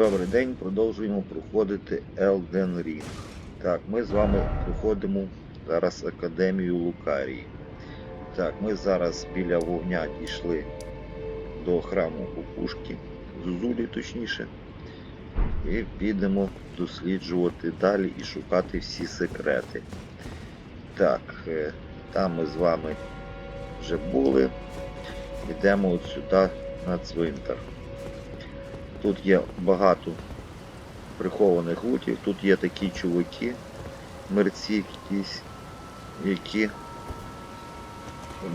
Добрий день, продовжуємо проходити Elden Ring. Так, ми з вами проходимо зараз Академію Лукарії. Так, ми зараз біля вогня дійшли до храму Кукушки, Зузулі точніше. І підемо досліджувати далі і шукати всі секрети. Так, е, там ми з вами вже були. Йдемо от сюди на цвинтар. Тут є багато прихованих лутів, тут є такі чуваки, мерці якісь, які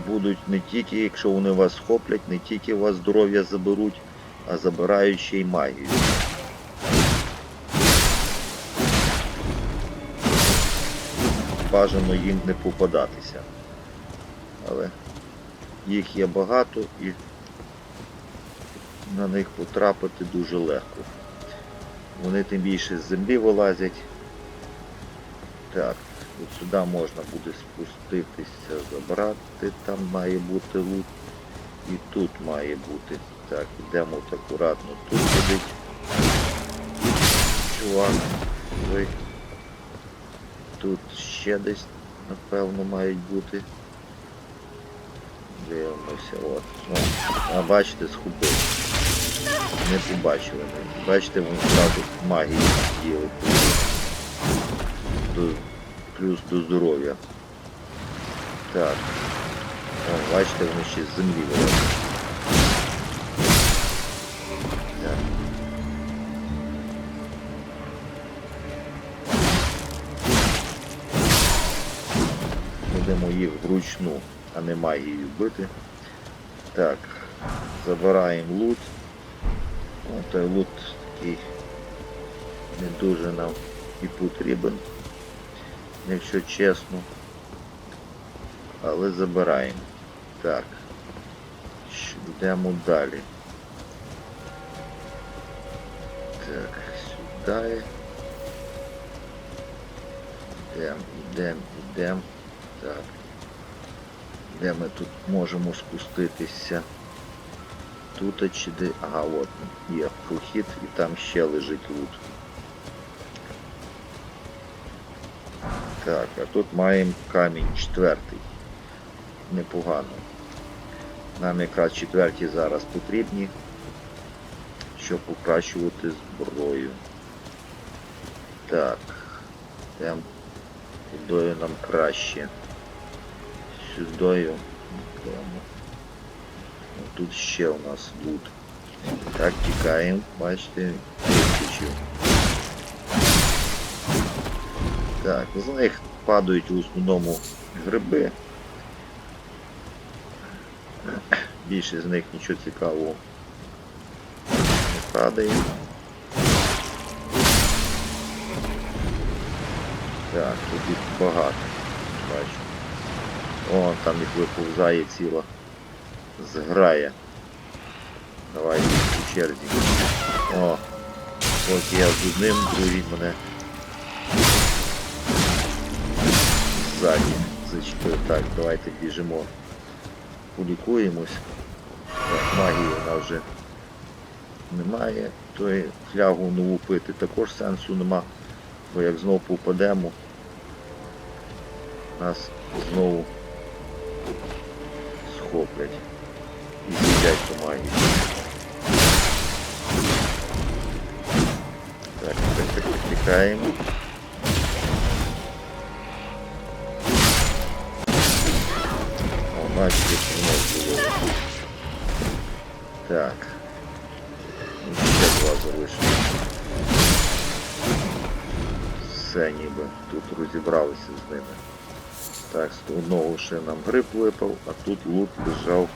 будуть не тільки, якщо вони вас схоплять, не тільки вас здоров'я заберуть, а забирають ще й магію. Бажано їм не попадатися. Але їх є багато і на них потрапити дуже легко. Вони тим більше з землі вилазять. Так, от сюди можна буде спуститися, забрати, там має бути лут. І тут має бути. Так, йдемо от акуратно. Тут сидить чувак. Ой. Тут ще десь, напевно, мають бути. Дивимося, от. А бачите, схопив. Не побачили. Бачите, вони зразу магії діли. Плюс до здоров'я. Так. О, бачите, вони ще з землі вилазять. Будемо їх вручну, а не магією бити. Так, забираємо лут. Той лут такий не дуже нам і потрібен, якщо чесно. Але забираємо. Так. Йдемо далі. Так, сюди. Йдемо, йдемо, йдемо. Так. Де ми тут можемо спуститися? Тут чи де. Ага, от є прохід і там ще лежить лут. Так, а тут маємо камінь четвертий. Непогано. Нам якраз четверті зараз потрібні, щоб покращувати зброю. Так. Там кудою нам краще. Сюдою. Ну, Тут ще у нас лут. Так, тікаємо, бачите, вискочив. Так, з них падають в основному гриби. Більше з них нічого цікавого не падає. Так, тут їх багато. Бачу. О, там їх виповзає ціла зграя. Давай по черзі. О, от я з одним, другий мене ззаді зачепив. Так, давайте біжимо. Полікуємось. Так, магії вона вже немає. Тої флягу нову пити також сенсу нема. Бо як знову попадемо, нас знову схоплять і з'їдять ту магію. так, так, тікаємо. О, бачите, що в нас було. Так. І Ще два залишилось. Все ніби тут розібралися з ними. Так, з одного ще нам гриб випав, а тут лут лежав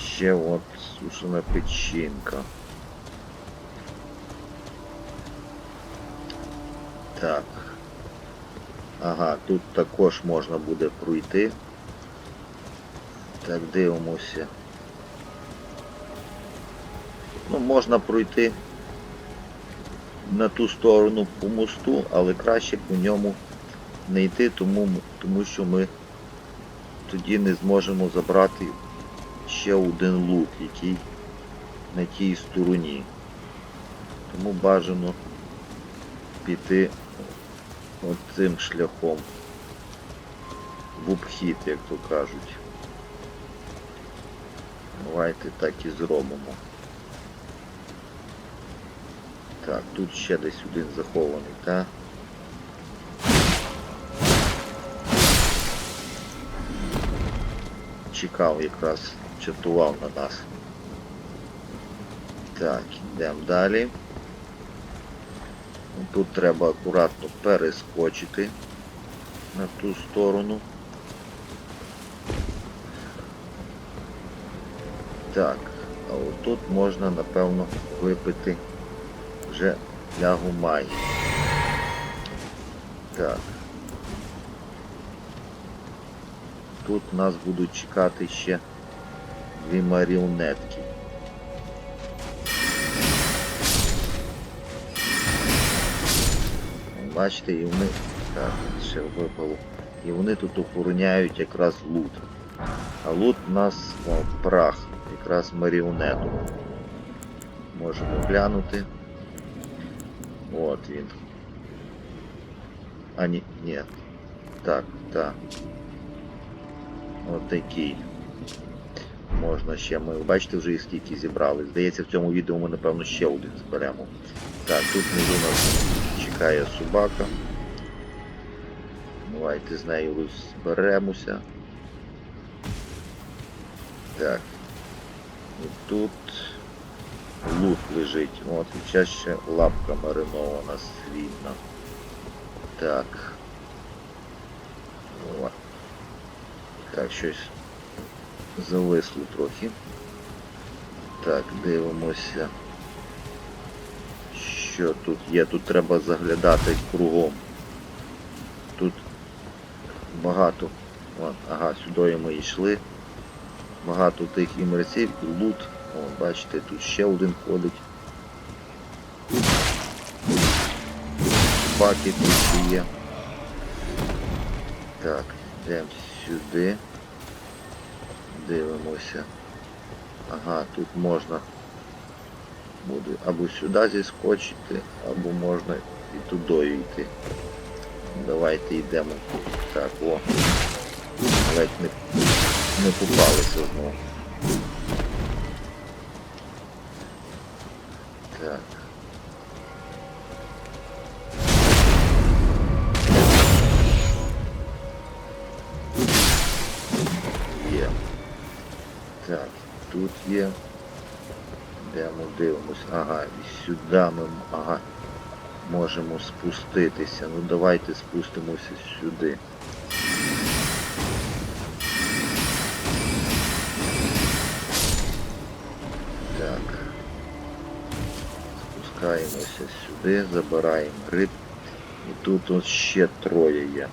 ще от сушена печінка. Так. Ага, тут також можна буде пройти. Так, дивимося. Ну, можна пройти на ту сторону по мосту, але краще по ньому не йти, тому, тому що ми тоді не зможемо забрати ще один лут, який на тій стороні. Тому бажано піти оцим шляхом. В обхід, як то кажуть. Давайте так і зробимо. Так, тут ще десь один захований, так? Чекав якраз, чатував на нас. Так, йдемо далі. Тут треба акуратно перескочити на ту сторону. Так, а отут можна, напевно, випити вже лягу магії. Так. Тут нас будуть чекати ще дві маріонетки. Бачите, і вони... Так, ще випало. І вони тут охороняють якраз лут. А лут у нас о, прах, якраз маріонету. Можемо глянути. От він. А ні, ні. Так, так. От такий. Можна ще ми. Бачите, вже і скільки зібрали. Здається, в цьому відео ми, напевно, ще один зберемо. Так, тут внизу нас чекає собака. Давайте з нею зберемося. Так. І тут лут лежить. От, і ще ще лапка маринована срібна. Так. О. Так, щось зависло трохи. Так, дивимося. Що тут є? Тут треба заглядати кругом. Тут багато. От, ага, сюди ми йшли. Багато тих імерців і лут. О, бачите, тут ще один ходить. Баки тут є. Так, йдемо сюди. Дивимося. Ага, тут можна буде або сюди зіскочити, або можна і туди йти. Давайте йдемо. Так, о. Ледь не, не попалися знову. Сюди ми ага, можемо спуститися. Ну давайте спустимося сюди. Так. Спускаємося сюди, забираємо гриб. І тут ось ще троє є.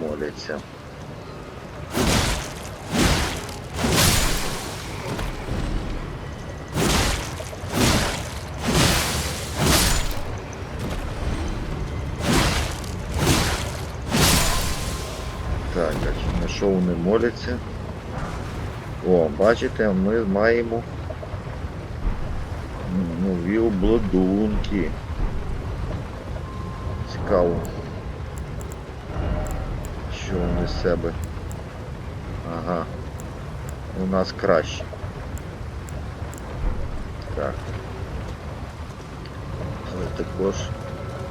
Моляться. Що вони моляться? О, бачите, ми маємо нові обладунки. Цікаво. Що вони з себе? Ага. У нас краще. Так. Але також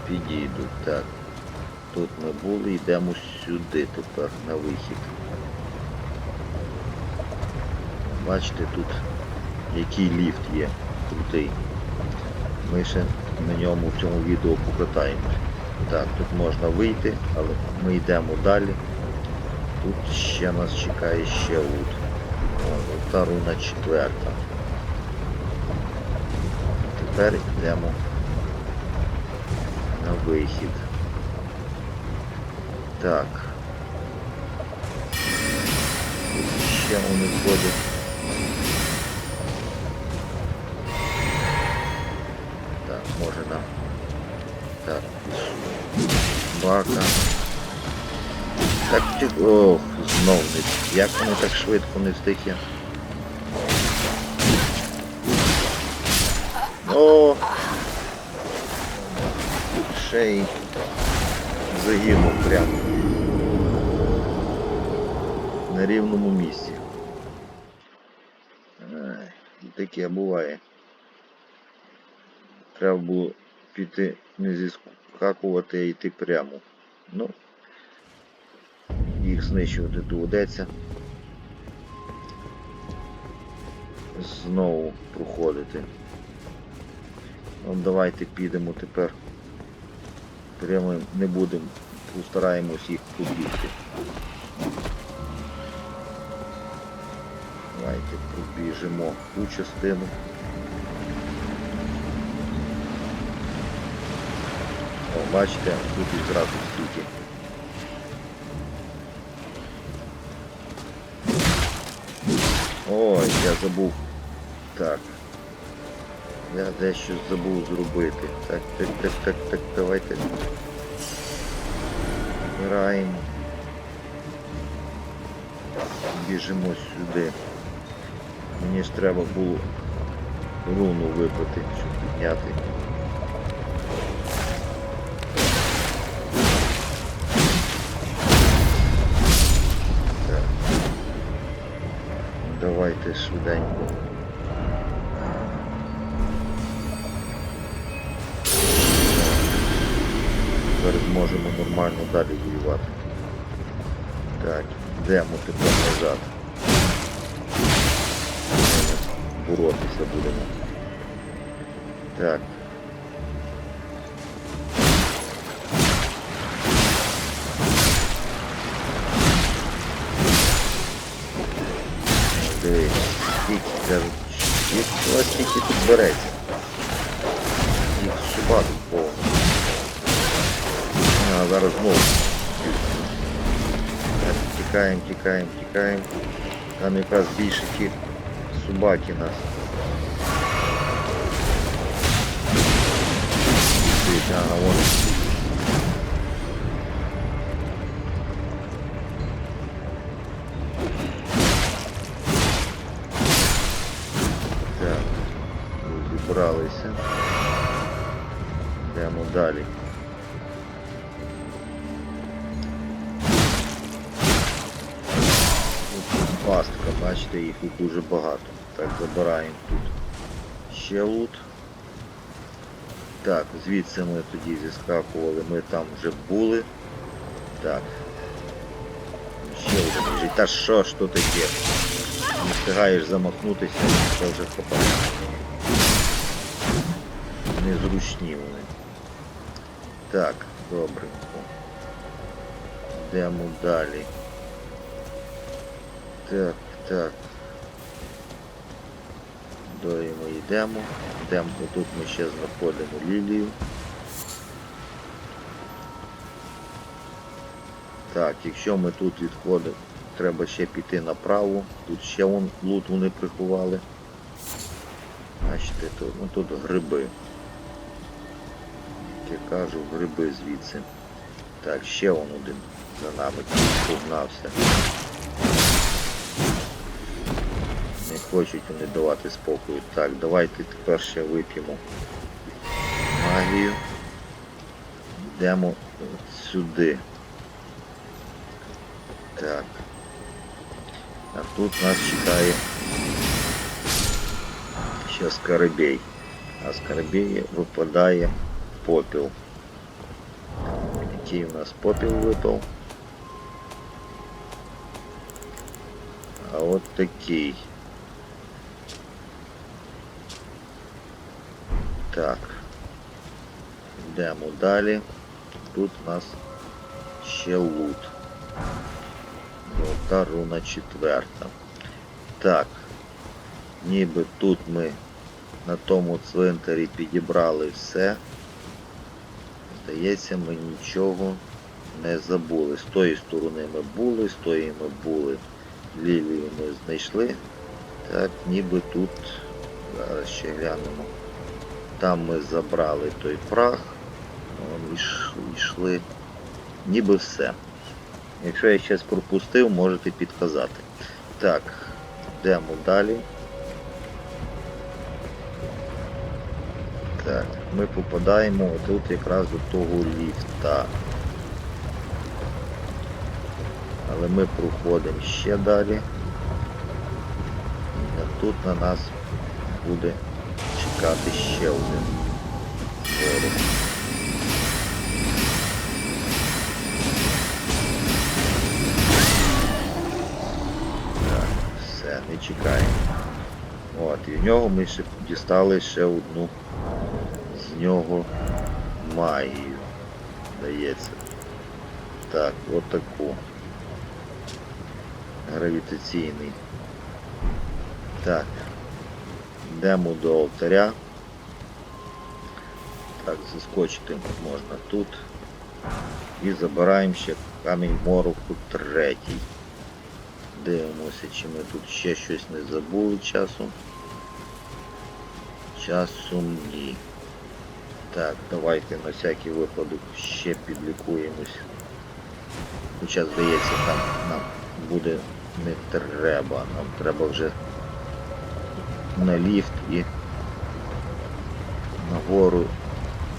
підійдуть. Так. Тут ми були, йдемо сюди тепер на вихід. Бачите, тут який ліфт є крутий. Ми ще на ньому в цьому відео покатаємось. Так, тут можна вийти, але ми йдемо далі. Тут ще нас чекає ще лут. Та руна четверта. Тепер йдемо на вихід. Так. Ще вони ходять. Так, може нам. Так, бака. Так ти... Ох, знов не... Як вони так швидко не встиг я? О! Ще й загинув прямо. На рівному місці. Ай, таке буває. Треба було піти не зіскакувати, а йти прямо. Ну, їх знищувати доведеться. Знову проходити. От давайте підемо тепер. Прямо не будемо, постараємось їх побігти. Давайте пробіжимо ту частину. О, бачите, тут зразу стільки. Ой, я забув. Так. Я дещо забув зробити. Так, так, так, так, так, давайте. Збираємо. Біжимо сюди. Мені ж треба було руну випити, щоб підняти. Давайте швиденько. Тепер зможемо нормально далі воювати. Так, йдемо тепер назад. Боротися будемо. Так. Дивись, скільки кажуть, скільки у вас скільки тут береться. Їх собак повно. А, зараз знову. Так, тікаємо, тікаємо, тікаємо. Там якраз більше ті собаки нас. Дивіться, ага, вон. Так, розібралися. Йдемо далі. Пастка, бачите, їх тут дуже багато. Забираємо тут ще лут. Так, звідси ми тоді зіскакували, ми там вже були. Так. Ще один. Та що то таке? Не встигаєш замахнутися, це вже хопає. Незручні вони. Так, добренько. Йдемо далі. Так, так. Далі ми йдемо. Йдемо, тут ми ще знаходимо лілію. Так, якщо ми тут відходимо, треба ще піти направо. Тут ще вон лут вони приховали. Бачите, тут, ну, тут гриби. Як я кажу, гриби звідси. Так, ще вон один за нами погнався. Хочуть вони давати спокою. Так, давайте тепер ще вип'ємо магію. Йдемо сюди. Так. А тут нас чекає ще скоробей. А скоробей випадає попіл. Який у нас попіл випав? А от такий. Так. Йдемо далі. Тут у нас ще лут. Золота руна четверта. Так. Ніби тут ми на тому цвинтарі підібрали все. Здається, ми нічого не забули. З тої сторони ми були, з тої ми були. Лілію ми знайшли. Так, ніби тут, зараз ще глянемо. Там ми забрали той прах. Йшли. Ніби все. Якщо я щось пропустив, можете підказати. Так, йдемо далі. Так, ми попадаємо тут якраз до того ліфта. Але ми проходимо ще далі. І тут на нас буде чекати ще один ворог. Так, все, не чекаємо. От, і в нього ми ще дістали ще одну з нього магію. Дається. Так, отаку. Гравітаційний. Так. Йдемо до алтаря. Так, заскочити можна тут. І забираємо ще камінь мороку третій. Дивимося, чи ми тут ще щось не забули часом. Часом ні. Так, давайте на всякий випадок ще підлікуємось. Хоча, здається, там нам буде не треба. Нам треба вже на ліфт і нагору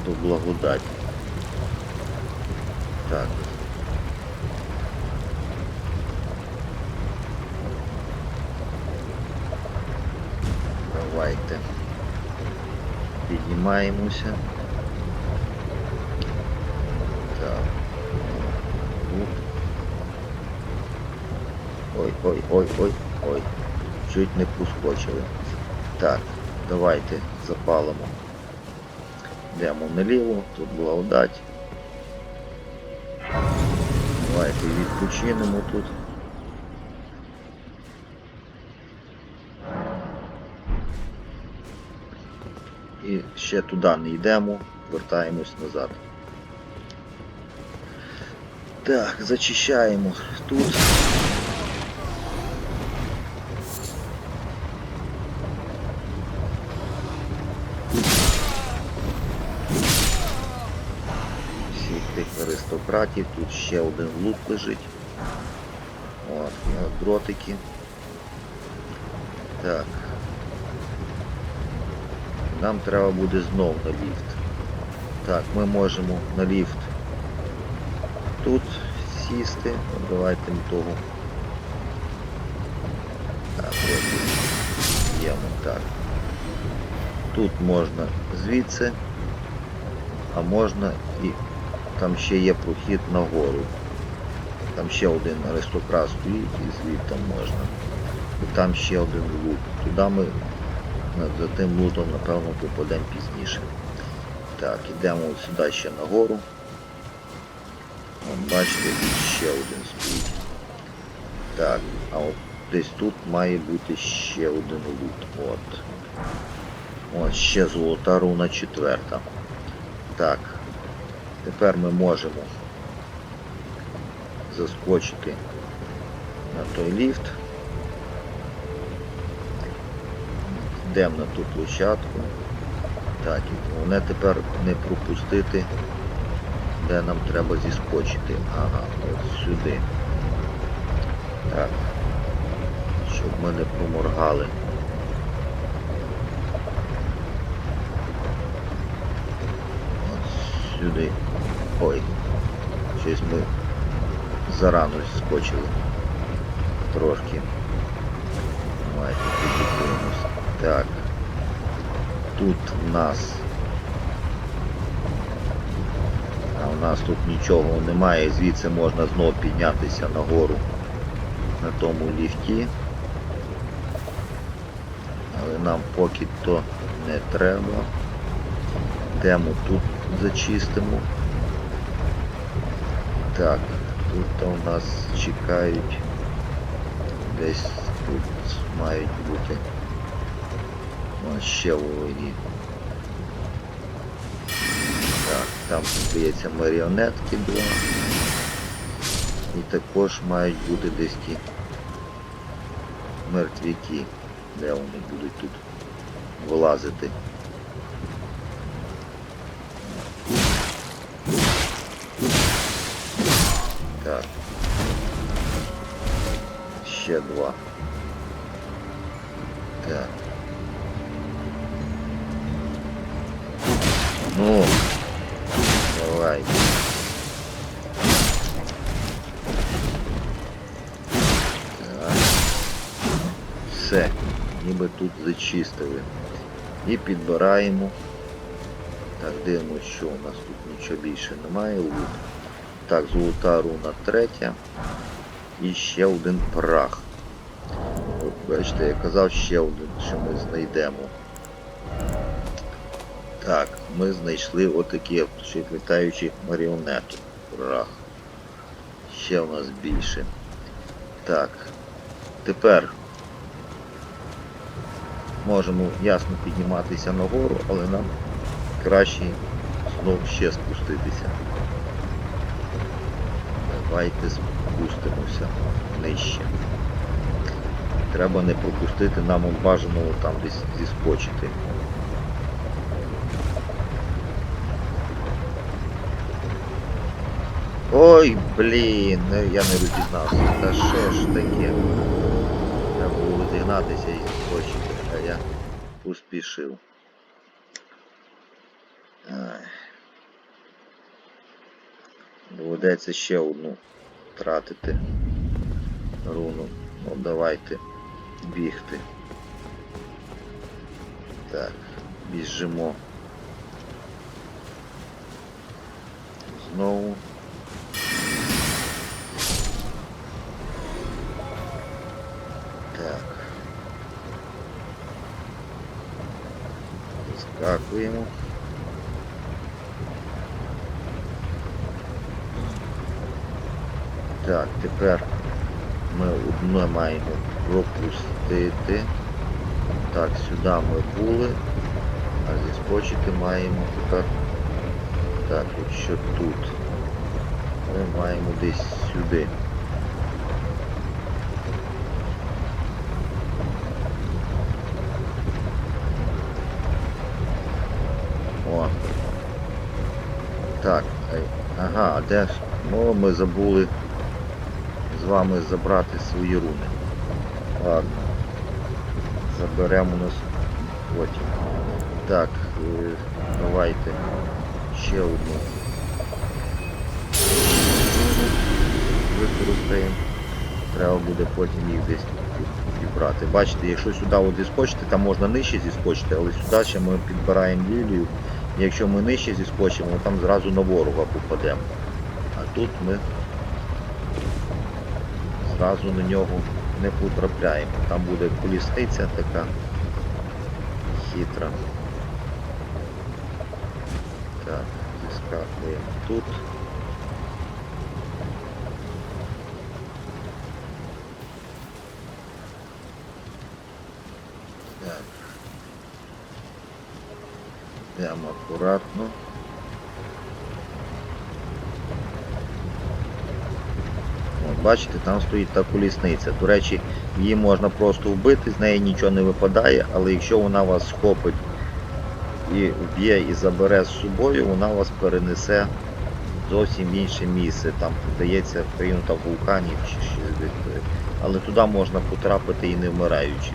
до благодаті. Так. Давайте. Піднімаємося. Так. Ух. Ой, ой, ой, ой, ой. Чуть не проскочили. Так, давайте запалимо. Йдемо наліво, тут благодать. Давайте відпочинемо тут. І ще туди не йдемо, вертаємось назад. Так, зачищаємо тут. Аристократів, тут ще один лук лежить. От, дротики. Так. Нам треба буде знов на ліфт. Так, ми можемо на ліфт тут сісти. От Давайте того. Так, ось є так. Тут можна звідси, а можна і там ще є прохід нагору. Там ще один аристократ стоїть і звідти можна. І там ще один лут. Туди ми за тим лутом, напевно, попадемо пізніше. Так, ідемо сюди ще нагору. Бачите, ще один стоїть. Так, а от десь тут має бути ще один лут. От. От ще золота руна четверта. Так. Тепер ми можемо заскочити на той ліфт. Йдемо на ту площадку. Так, і головне тепер не пропустити, де нам треба зіскочити. Ага, от сюди. Так. Щоб ми не проморгали. От сюди. Ой. Щось ми зарано скочили. Трошки. Давайте підлікуємося. Так. Тут в нас. А у нас тут нічого немає, звідси можна знов піднятися нагору на тому ліфті. Але нам поки то не треба. Йдемо тут зачистимо. Так, тут у нас чекають. Десь тут мають бути. Ось ще вороги. Так, там здається маріонетки два. І також мають бути десь ті мертвяки, де вони будуть тут вилазити. Ще два. Так. Ну, давай. Так. Все, ніби тут зачистили. І підбираємо. Так, дивимося, що у нас тут нічого більше немає. Так, золота руна третя. І ще один прах. От бачите, я казав ще один, що ми знайдемо. Так, ми знайшли отакі літаючі маріонету. Прах. Ще у нас більше. Так. Тепер можемо ясно підніматися нагору, але нам краще знов ще спуститися. Давайте спустимося нижче. Треба не пропустити нам бажаного там десь зіскочити. Ой, блін, я не розізнався. Та що ж таке? Треба було розігнатися і зіскочити, а я поспішив. Ай. Доведеться ще одну тратити руну. Ну давайте бігти. Так, біжимо. Знову. Так. Скакуємо. Так, тепер ми одне маємо пропустити. Так, сюди ми були. А зіскочити маємо тепер. Так, от що тут. Ми маємо десь сюди. О. Так, ага, а де ж? Ну, ми забули з вами забрати свої руни. Ладно. Заберемо нас потім. Так, е, давайте ще одну. Використаємо. Треба буде потім їх десь підбрати. Бачите, якщо сюди от зіскочити, там можна нижче зіскочити, але сюди ще ми підбираємо лілію. Якщо ми нижче зіскочимо, там зразу на ворога попадемо. А тут ми зразу на нього не потрапляємо. Там буде колісниця така хитра. Так, зіскакуємо тут. Так. Прямо акуратно. От, бачите, там стоїть та колісниця. До речі, її можна просто вбити, з неї нічого не випадає, але якщо вона вас схопить і вб'є і забере з собою, вона вас перенесе зовсім в інше місце. Там, здається, країну вулканів чи щось. Але туди можна потрапити і не вмираючи.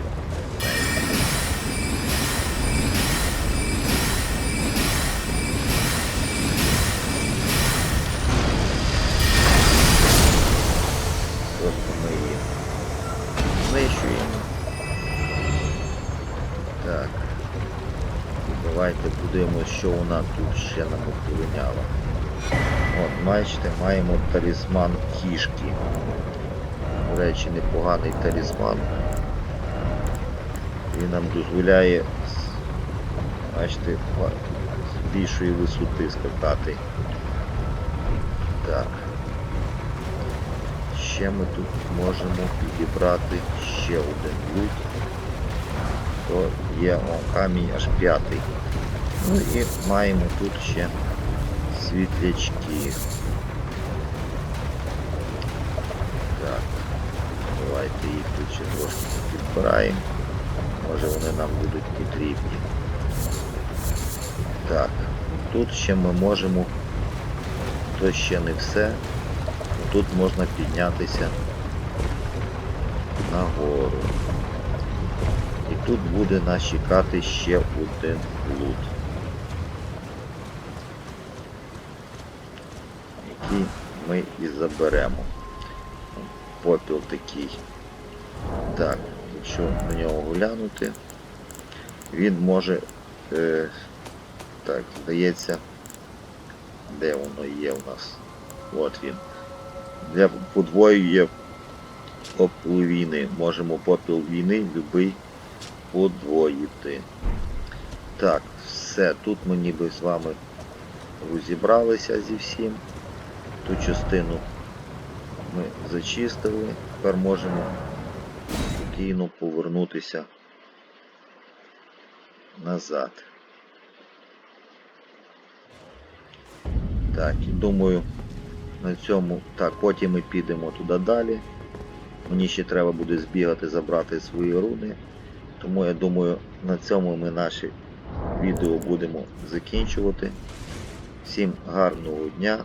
Подивимось, що вона тут ще нам обполиняла. От, бачите, маємо талісман кішки. До речі, непоганий талісман. Він нам дозволяє бачите, з більшої висоти скакати. Так. Ще ми тут можемо підібрати ще один лут. То є о, камінь аж п'ятий. Ну і маємо тут ще світлячки. Так, давайте їх тут ще трошки підбираємо. Може вони нам будуть потрібні. Так, тут ще ми можемо, то ще не все. Тут можна піднятися нагору. І тут буде нас чекати ще один лут. який ми і заберемо. Попіл такий. Так, якщо на нього глянути, він може, е, так, здається, де воно є у нас? От він. Для подвоює попіл війни. Можемо попіл війни любий подвоїти. Так, все, тут ми ніби з вами розібралися зі всім. Ту частину ми зачистили. Тепер можемо спокійно повернутися назад. Так, думаю, на цьому. Так, потім ми підемо туди далі. Мені ще треба буде збігати, забрати свої руни. Тому я думаю, на цьому ми наші відео будемо закінчувати. Всім гарного дня.